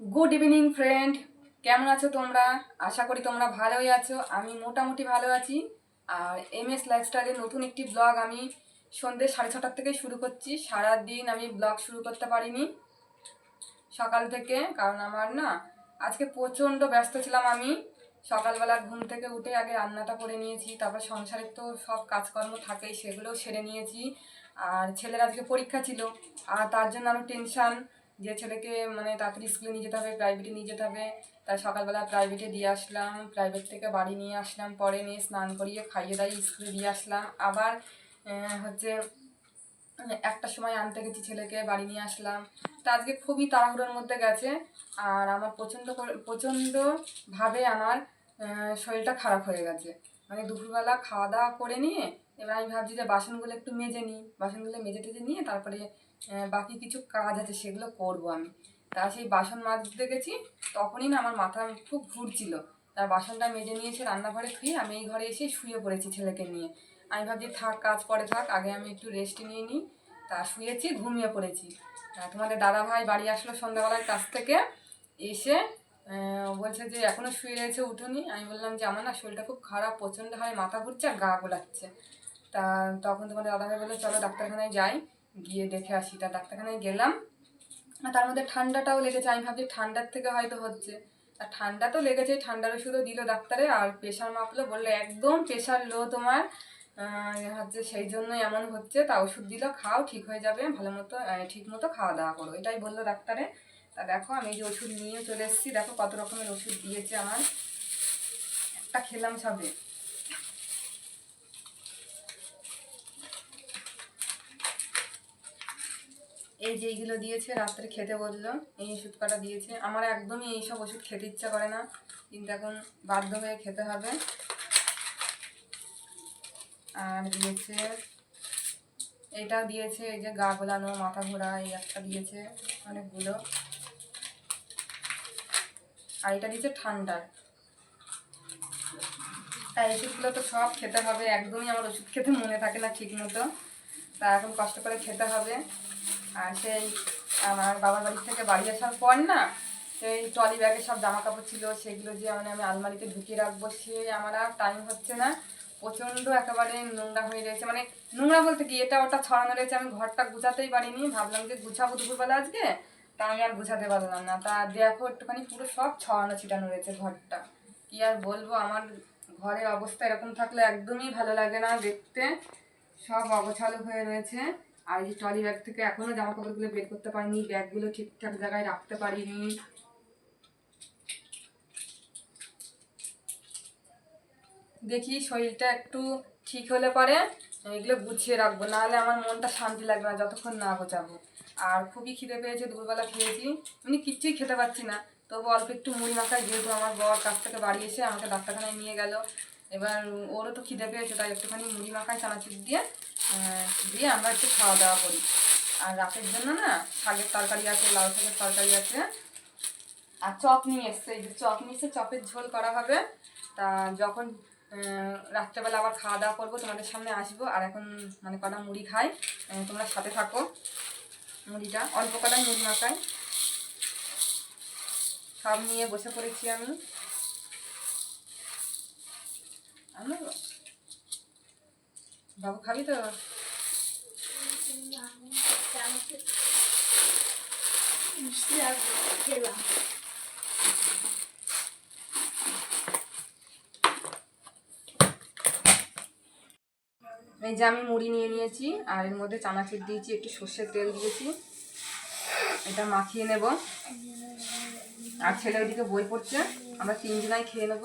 Good evening friend কেমন আছো তোমরা? আশা করি তোমরা ভালোই আছো। আমি মোটামুটি ভালো আছি। আর এম এস লাইফস্টাইলের নতুন একটি ব্লগ আমি সন্ধ্যে সাড়ে ছটার থেকে শুরু করছি। সারা দিন আমি ব্লগ শুরু করতে পারিনি সকাল থেকে, কারণ আমার না আজকে প্রচণ্ড ব্যস্ত ছিলাম আমি। সকালবেলা ঘুম থেকে উঠে আগে রান্নাটা করে নিয়েছি, তারপর সংসারের তো সব কাজকর্ম থাকেই, সেগুলোও সেরে নিয়েছি। আর ছেলের আজকে পরীক্ষা ছিল, আর তার জন্য আমি টেনশান যে ছেলেকে মানে তাড়াতাড়ি স্কুলে নিয়ে যেতে হবে প্রাইভেটে নিয়ে যেতে হবে। তাই সকালবেলা প্রাইভেটে দিয়ে আসলাম। প্রাইভেট থেকে বাড়ি নিয়ে আসলাম। পরে নিয়ে স্নান করিয়ে খাইয়ে দাইয়ে স্কুলে দিয়ে আসলাম। আবার হচ্ছে, একটা সময় আনতে গেছি ছেলেকে, বাড়ি নিয়ে আসলাম। তা আজকে খুবই তাড়াহুড়োর মধ্যে গেছে। আর আমার প্রচণ্ড প্রচণ্ডভাবে আমার শরীরটা খারাপ হয়ে গেছে। মানে দুপুরবেলা খাওয়া দাওয়া করে নিয়ে এবার আমি ভাবছি যে বাসনগুলো একটু মেজে নিই। বাসনগুলো মেজে টেজে নিয়ে তারপরে বাকি কিছু কাজ আছে সেগুলো করব আমি। তা সেই বাসন মাজতে গেছি, তখনই না আমার মাথা খুব ঘুরছিল। তার বাসনটা মেজে নিয়ে এসে রান্নাঘরে থুয়ে আমি এই ঘরে এসে শুয়ে পড়েছি ছেলেকে নিয়ে। আমি ভাবছি থাক, কাজ পরে থাক, আগে আমি একটু রেস্ট নিয়ে নিই। তা শুয়েছি, ঘুমিয়ে পড়েছি। তা তোমাদের দাদা ভাই বাড়ি আসলো সন্ধ্যাবেলার কাছ থেকে। এসে বলছে যে এখনও শুয়ে রয়েছে, উঠোনি। আমি বললাম যে আমার না শরীরটা খুব খারাপ, প্রচণ্ড হয় মাথা ঘুরছে আর গা গোলাচ্ছে। তা তখন তোমাদের দাদা ভাই বলল, চলো ডাক্তারখানায় যাই, গিয়ে দেখে আসি। তা ডাক্তারখানায় গেলাম। আর তার মধ্যে ঠান্ডাটাও লেগেছে। আমি ভাবছি ঠান্ডার থেকে হয়তো হচ্ছে। আর ঠান্ডা তো লেগেছে ঠান্ডার ওষুধও দিল ডাক্তারে। আর প্রেশার মাপলো, বলল, একদম প্রেশার লো তোমার। হচ্ছে সেই জন্যই এমন হচ্ছে। তা ওষুধ দিল, খাও, ঠিক হয়ে যাবে, ভালো মতো ঠিক মতো খাওয়া দাওয়া করো। এটাই বলল ডাক্তারে। তা দেখো, আমি যে ওষুধ নিয়ে চলে এসেছি। দেখো কত রকমের ওষুধ দিয়েছে আমার। একটা খেলাম সবে। এই যে এইগুলো দিয়েছে, রাত্রে খেতে বলল এই ওষুধ কটা দিয়েছে। আমার একদমই এইসব ওষুধ খেতে ইচ্ছা করে না। কিন্তু এখন বাধ্য হয়ে খেতে হবে। আর দিয়েছে এটাও দিয়েছে, এই যে গা গোলানো, মাথা ঘোরা, এই একটা দিয়েছে, অনেকগুলো। আর এটা দিয়েছে ঠান্ডার। তাই ওষুধগুলো তো সব খেতে হবে, একদমই আমার ওষুধ খেতে মনে থাকে না ঠিক মতো তা এখন কষ্ট করে খেতে হবে। আর সেই আমার বাবার বাড়ি থেকে বাড়ি আসার পর না সেই ট্রলি ব্যাগে সব জামা কাপড় ছিল, সেগুলো যে মানে আমি আলমারিতে ঢুকিয়ে রাখব, সে আমার আর টাইম হচ্ছে না। প্রচণ্ড একেবারে নোংরা হয়ে রয়েছে। মানে নোংরা বলতে কি, এটা ওটা ছড়ানো রয়েছে, আমি ঘরটা গুছাতেই পারিনি। ভাবলাম যে গুছাবো দুপুরবেলা আজকে, তা আমি আর গুছাতে পারলাম না। তা দেখো, একটুখানি পুরো সব ছড়ানো ছিটানো রয়েছে ঘরটা। কি আর বলব, আমার ঘরের অবস্থা এরকম থাকলে একদমই ভালো লাগে না দেখতে। সব অগোছালো হয়ে রয়েছে। আর এই ট্রলি ব্যাগ থেকে এখনও জামা কাপড়গুলো বের করতে পারিনি, ব্যাগগুলো ঠিকঠাক জায়গায় রাখতে পারিনি। দেখি শরীরটা একটু ঠিক হলে পরে এগুলো গুছিয়ে রাখব, নাহলে আমার মনটা শান্তি লাগবে না, যতক্ষণ না গোছাবো। আর খুবই খিদে পেয়েছে, দুপুরবেলা খেয়েছি। এমনি কিচ্ছুই খেতে পাচ্ছি না, তবু অল্প একটু মুড়ি মাখাই যেহেতু আমার বর কাছ থেকে বাড়ি এসে আমাকে ডাক্তারখানায় নিয়ে গেল। এবার ওরও তো খিদে পেয়েছে, তাই একটুখানি মুড়ি মাখাই চানাচুর দিয়ে দিয়ে আমরা একটু খাওয়া দাওয়া করি। আর রাতের জন্য না, শাকের তরকারি আছে, লাউ শাকের তরকারি আছে, আর চপ নিয়ে এসছে, এই যে চপ নিয়ে এসছে চপের ঝোল করা হবে। তা যখন রাত্রেবেলা আবার খাওয়া দাওয়া করব, তোমাদের সামনে আসব, আর এখন মানে কটা মুড়ি খাই তোমরা সাথে থাকো মুড়িটা, অল্প কটাই মুড়ি মাখাই। সব নিয়ে বসে পড়েছি আমি। বাবু খাবি তো? খেলাম। এই যে আমি মুড়ি নিয়ে নিয়েছি আর এর মধ্যে চানাচুর দিয়েছি একটু সর্ষের তেল দিয়েছি। এটা মাখিয়ে নেব। আর ছেলে ওইদিকে বই পড়ছে আমরা তিনজনাই খেয়ে নেব।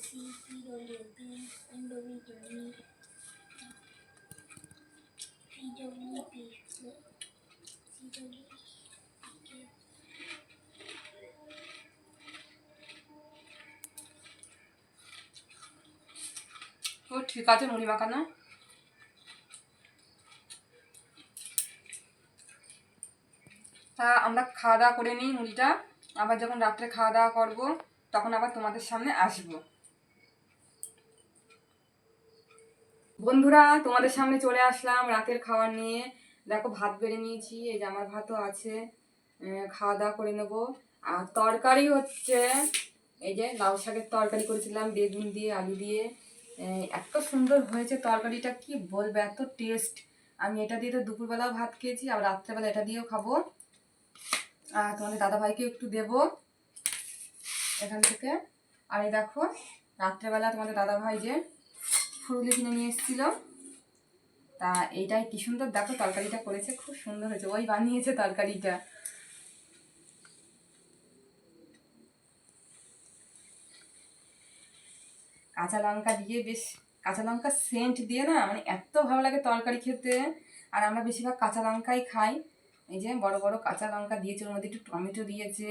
PWC, PWB, NWW, PWP, CW, ও ঠিক আছে মুড়ি মাখানো তা আমরা খাওয়া দাওয়া করে নিই মুড়িটা। আবার যখন রাত্রে খাওয়া দাওয়া করব তখন আবার তোমাদের সামনে আসব। বন্ধুরা, তোমাদের সামনে চলে আসলাম রাতের খাবার নিয়ে। দেখো, ভাত বেড়ে নিয়েছি, এই যে আমার ভাতও আছে। খাওয়া দাওয়া করে নেব। আর তরকারি হচ্ছে, এই যে লাউ শাকের তরকারি করেছিলাম, বেগুন দিয়ে, আলু দিয়ে। এত সুন্দর হয়েছে তরকারিটা, কি বলবে, এত টেস্ট আমি এটা দিয়ে তো দুপুরবেলাও ভাত খেয়েছি আর রাত্রেবেলা এটা দিয়েও খাব। আর তোমাদের দাদাভাইকে একটু দেবো এখান থেকে। আর এই দেখো, রাত্রেবেলা তোমাদের দাদাভাই যে ফুরুলি কিনে নিয়ে এসেছিল। তা এইটাই কি সুন্দর, দেখো তরকারিটা করেছে, খুব সুন্দর হয়েছে। ওই বানিয়েছে তরকারিটা। কাঁচা লঙ্কা দিয়ে বেশ, কাঁচা লঙ্কা সেন্ট দিয়ে না মানে এত ভালো লাগে তরকারি খেতে। আর আমরা বেশিরভাগ কাঁচা লঙ্কাই খাই। এই যে বড় বড় কাঁচা লঙ্কা দিয়েছে, ওর মধ্যে একটু টমেটো দিয়েছে।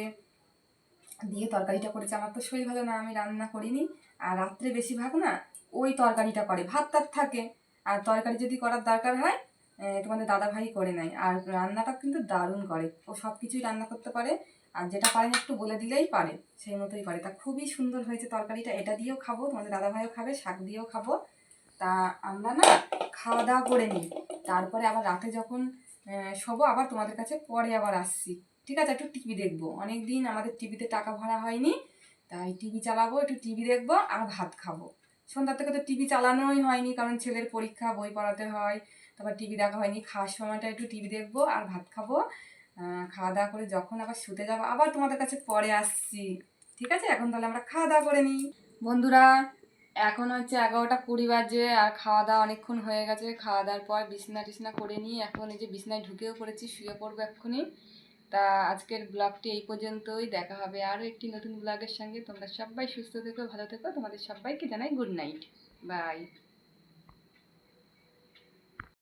দিয়ে তরকারিটা করেছে। আমার তো শরীর ভালো না, আমি রান্না করিনি। আর রাত্রে বেশিরভাগ না ওই তরকারিটা করে। ভাত টাত থাকে। আর তরকারি যদি করার দরকার হয় তোমাদের দাদা ভাই করে নেয়। আর রান্নাটা কিন্তু দারুণ করে। ও সব কিছুই রান্না করতে পারে। আর যেটা পারে না একটু বলে দিলেই পারে। সেই মতোই করে। তা খুবই সুন্দর হয়েছে তরকারিটা। এটা দিয়েও খাব, তোমাদের দাদা ভাইও খাবে, শাক দিয়েও খাব। তা আমরা না খাওয়া দাওয়া করে নিই। তারপরে আবার রাতে যখন শোবো, আবার তোমাদের কাছে পরে আবার আসছি। ঠিক আছে? একটু টিভি দেখব। অনেক দিন আমাদের টিভিতে টাকা ভরা হয়নি। তাই টিভি চালাবো, একটু টিভি দেখব, আর ভাত খাব। সন্ধ্যার থেকে তো টিভি চালানোই হয়নি, কারণ ছেলের পরীক্ষা, বই পড়াতে হয়, তারপর টিভি দেখা হয়নি। খাওয়ার সময়টা একটু টিভি দেখব আর ভাত খাব। খাওয়া দাওয়া করে যখন আবার শুতে যাব, আবার তোমাদের কাছে পরে আসছি। ঠিক আছে? এখন তাহলে আমরা খাওয়া দাওয়া করে নিই। বন্ধুরা, এখন হচ্ছে এগারোটা কুড়ি বাজে আর খাওয়া দাওয়া অনেকক্ষণ হয়ে গেছে। খাওয়া দাওয়ার পর বিছনা টিছনা করে নিই এখন এই যে বিছনায় ঢুকেও পড়েছি, শুয়ে পড়ব এক্ষুনি। তা আজকের ব্লগটি এই পর্যন্তই। দেখা হবে আরও একটি নতুন ব্লগের সঙ্গে। তোমরা সবাই সুস্থ থেকো, ভালো থেকো। তোমাদের সবাইকে জানাই গুড নাইট বাই